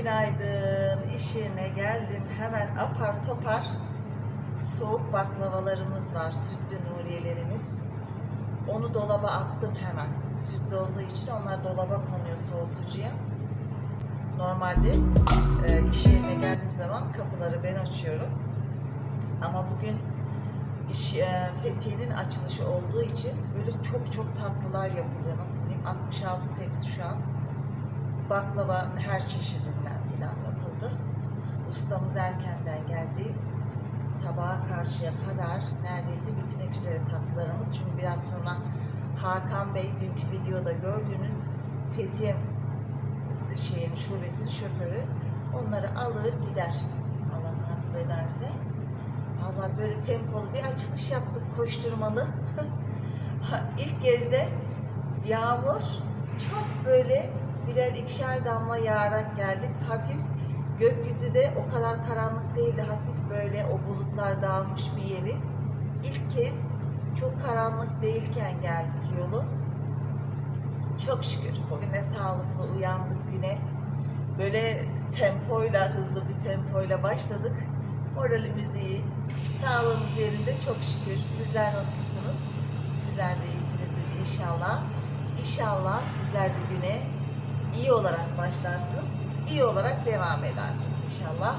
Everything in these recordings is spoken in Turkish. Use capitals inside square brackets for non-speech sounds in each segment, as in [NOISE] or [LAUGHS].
Günaydın. İş yerine geldim. Hemen apar topar soğuk baklavalarımız var. Sütlü nuriyelerimiz. Onu dolaba attım hemen. Sütlü olduğu için onlar dolaba konuyor soğutucuya. Normalde e, iş yerine geldiğim zaman kapıları ben açıyorum. Ama bugün iş, e, Fethiye'nin açılışı olduğu için böyle çok çok tatlılar yapılıyor. Nasıl diyeyim? 66 tepsi şu an baklava her çeşidinden filan yapıldı. Ustamız erkenden geldi. Sabaha karşıya kadar neredeyse bitmek üzere tatlılarımız. Çünkü biraz sonra Hakan Bey dünkü videoda gördüğünüz Fethiye şeyin şubesinin şoförü onları alır gider. Allah nasip ederse. Valla böyle tempolu bir açılış yaptık koşturmalı. [LAUGHS] İlk gezde yağmur çok böyle birer ikişer damla yağarak geldik. Hafif gökyüzü de o kadar karanlık değildi. Hafif böyle o bulutlar dağılmış bir yeri. İlk kez çok karanlık değilken geldik yolu. Çok şükür bugün de sağlıklı uyandık güne. Böyle tempoyla, hızlı bir tempoyla başladık. Moralimiz iyi, sağlığımız yerinde çok şükür. Sizler nasılsınız? Sizler de iyisinizdir inşallah. İnşallah sizler de güne iyi olarak başlarsınız, iyi olarak devam edersiniz inşallah.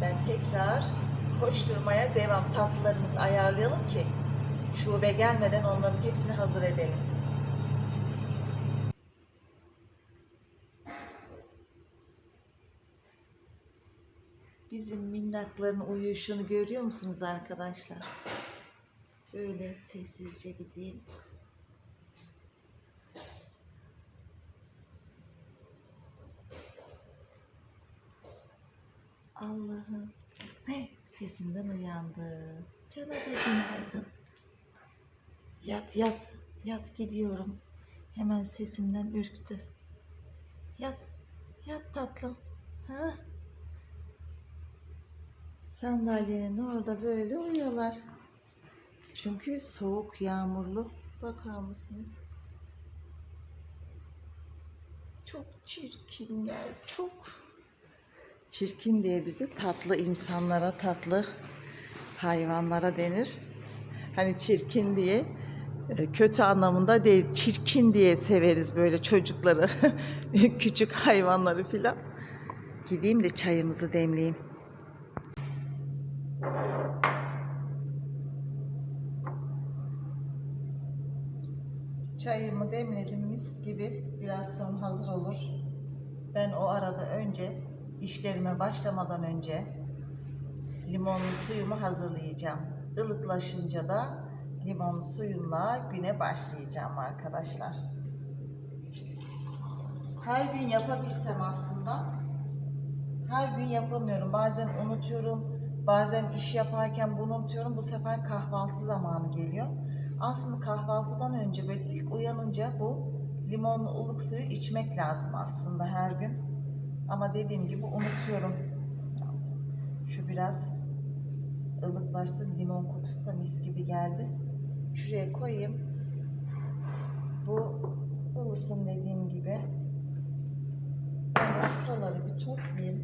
Ben tekrar koşturmaya devam, tatlılarımızı ayarlayalım ki şube gelmeden onların hepsini hazır edelim. Bizim minnakların uyuyuşunu görüyor musunuz arkadaşlar? Böyle sessizce gideyim. Sesimden uyandı. Cana da günaydın. Yat yat. Yat gidiyorum. Hemen sesimden ürktü. Yat. Yat tatlım. Ha? Sandalyenin orada böyle uyuyorlar. Çünkü soğuk, yağmurlu. Bakar mısınız? Çok çirkinler, çok. Çirkin diye bize tatlı insanlara, tatlı hayvanlara denir. Hani çirkin diye e, kötü anlamında değil, çirkin diye severiz böyle çocukları, [LAUGHS] küçük hayvanları filan. Gideyim de çayımızı demleyeyim. Çayımı demledim mis gibi. Biraz sonra hazır olur. Ben o arada önce işlerime başlamadan önce limonlu suyumu hazırlayacağım. Ilıklaşınca da limonlu suyumla güne başlayacağım arkadaşlar. Her gün yapabilsem aslında her gün yapamıyorum. Bazen unutuyorum. Bazen iş yaparken bunu unutuyorum. Bu sefer kahvaltı zamanı geliyor. Aslında kahvaltıdan önce böyle ilk uyanınca bu limonlu ılık suyu içmek lazım aslında her gün. Ama dediğim gibi unutuyorum. Şu biraz ılıklaşsın. Limon kokusu da mis gibi geldi. Şuraya koyayım. Bu ılısın dediğim gibi. Ben de şuraları bir toplayayım.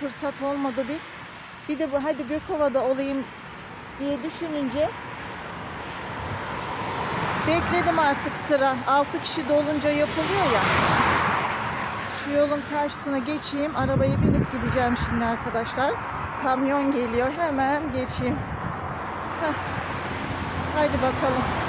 Fırsat olmadı bir. Bir de bu hadi Gökova'da olayım diye düşününce bekledim artık sıra. 6 kişi dolunca yapılıyor ya. Şu yolun karşısına geçeyim. Arabaya binip gideceğim şimdi arkadaşlar. Kamyon geliyor. Hemen geçeyim. Heh. Haydi bakalım.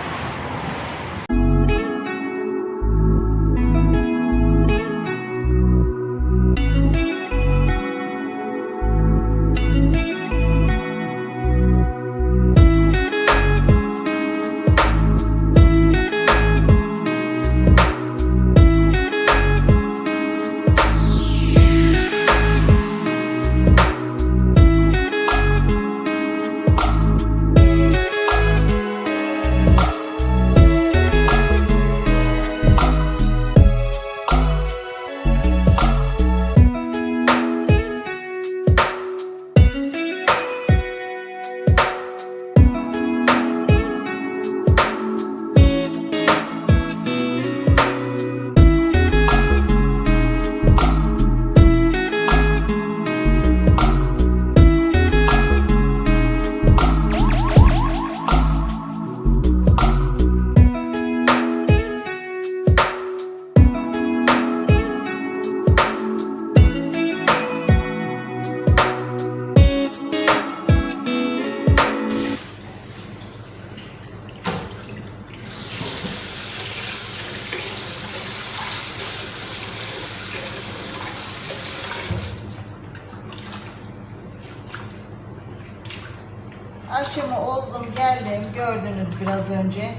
Akşamı oldum geldim gördünüz biraz önce.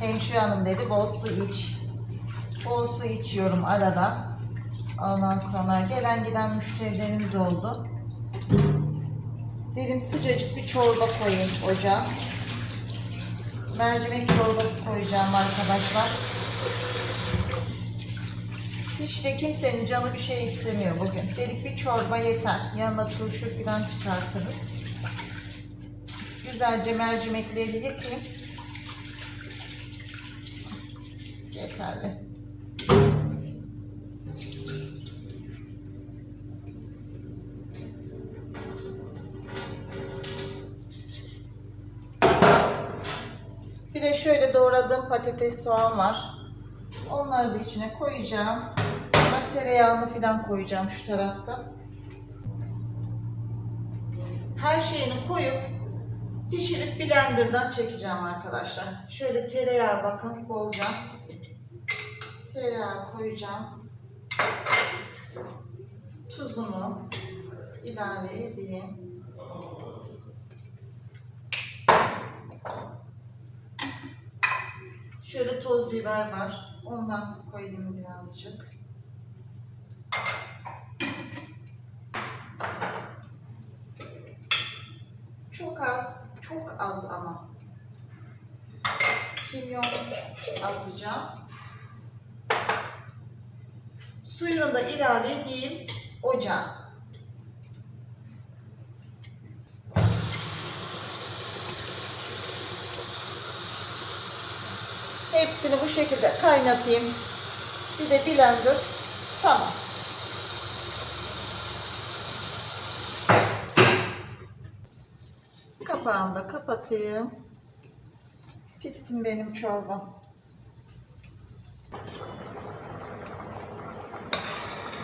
Hemşire hanım dedi bol su iç. Bol su içiyorum arada. Ondan sonra gelen giden müşterilerimiz oldu. Dedim sıcacık bir çorba koyayım ocağa. Mercimek çorbası koyacağım arkadaşlar. Hiç de kimsenin canı bir şey istemiyor bugün. Dedik bir çorba yeter. Yanına turşu falan çıkartırız. Güzelce mercimekleri yıkayayım. Yeterli. Bir de şöyle doğradığım patates soğan var. Onları da içine koyacağım. Sonra tereyağını falan koyacağım şu tarafta. Her şeyini koyup pişirip blenderdan çekeceğim arkadaşlar. Şöyle tereyağı bakın bolca. Tereyağı koyacağım. Tuzunu ilave edeyim. Şöyle toz biber var. Ondan koyayım birazcık. Çok az, çok az ama. Kimyon atacağım. Suyunu da ilave edeyim ocağa. Hepsini bu şekilde kaynatayım. Bir de blender. Tamam. Kapağını da kapatayım. Pistim benim çorbam.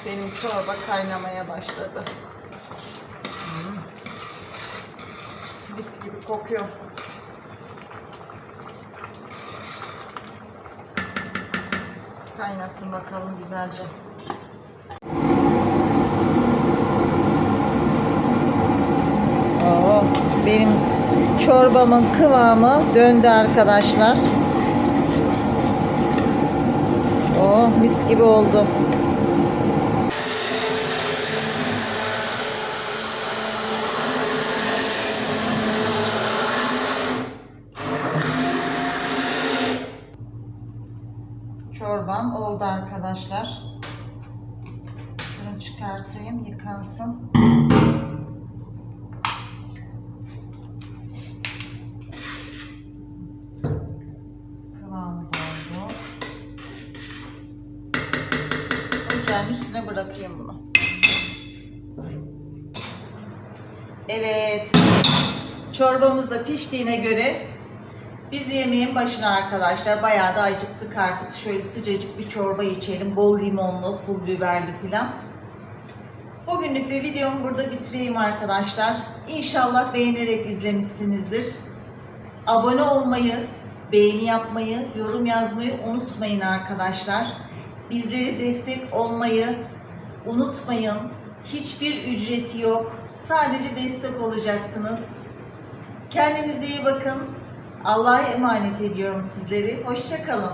Benim çorba kaynamaya başladı. Hmm. Mis gibi kokuyor. Kaynasın bakalım güzelce. Benim çorbamın kıvamı döndü arkadaşlar. Oh mis gibi oldu. Çorbam oldu arkadaşlar. Şunu çıkartayım yıkansın. Kıvamı da oldu. Ocağın üstüne bırakayım bunu. Evet. Çorbamız da piştiğine göre biz yemeğin başına arkadaşlar. Bayağı da acıktık artık. Şöyle sıcacık bir çorba içelim. Bol limonlu, pul biberli filan. Bugünlük de videomu burada bitireyim arkadaşlar. İnşallah beğenerek izlemişsinizdir. Abone olmayı, beğeni yapmayı, yorum yazmayı unutmayın arkadaşlar. Bizlere destek olmayı unutmayın. Hiçbir ücreti yok. Sadece destek olacaksınız. Kendinize iyi bakın. Allah'a emanet ediyorum sizleri. Hoşçakalın.